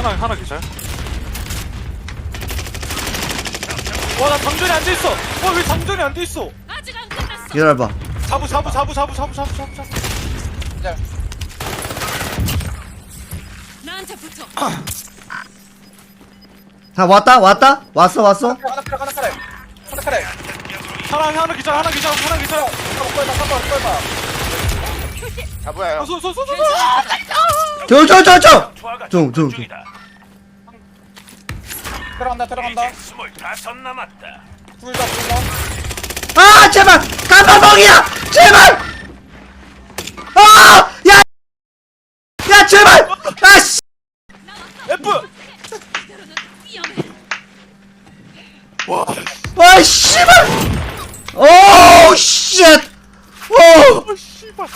하나 하나 기절. 와나 장전이 안 돼 있어. 와왜 장전이 안 돼 있어? 아직 안 끝났어. 기다려봐 잡우 잡우 잡우 잡우 잡우 잡우 잡우 잡우. 기절. 나한테 붙어. 자 왔다 왔다 왔어 왔어 하나 크랙 하나 크랙. 하나 크랙. 하나 하나 기절 하나 기절 하나 기절. 한번 꺼봐 한번 꺼봐. 자 뭐야요? 소소소소. 저저저저 좀, 좀, 좀. 들어간다 들어간다. 스물다섯 남았다. 둘다 둘다. 아 제발 간바봉이야 제발 아야야 제발 아씨 F. 와. 와 씨발 오쉣오 아, 씨발.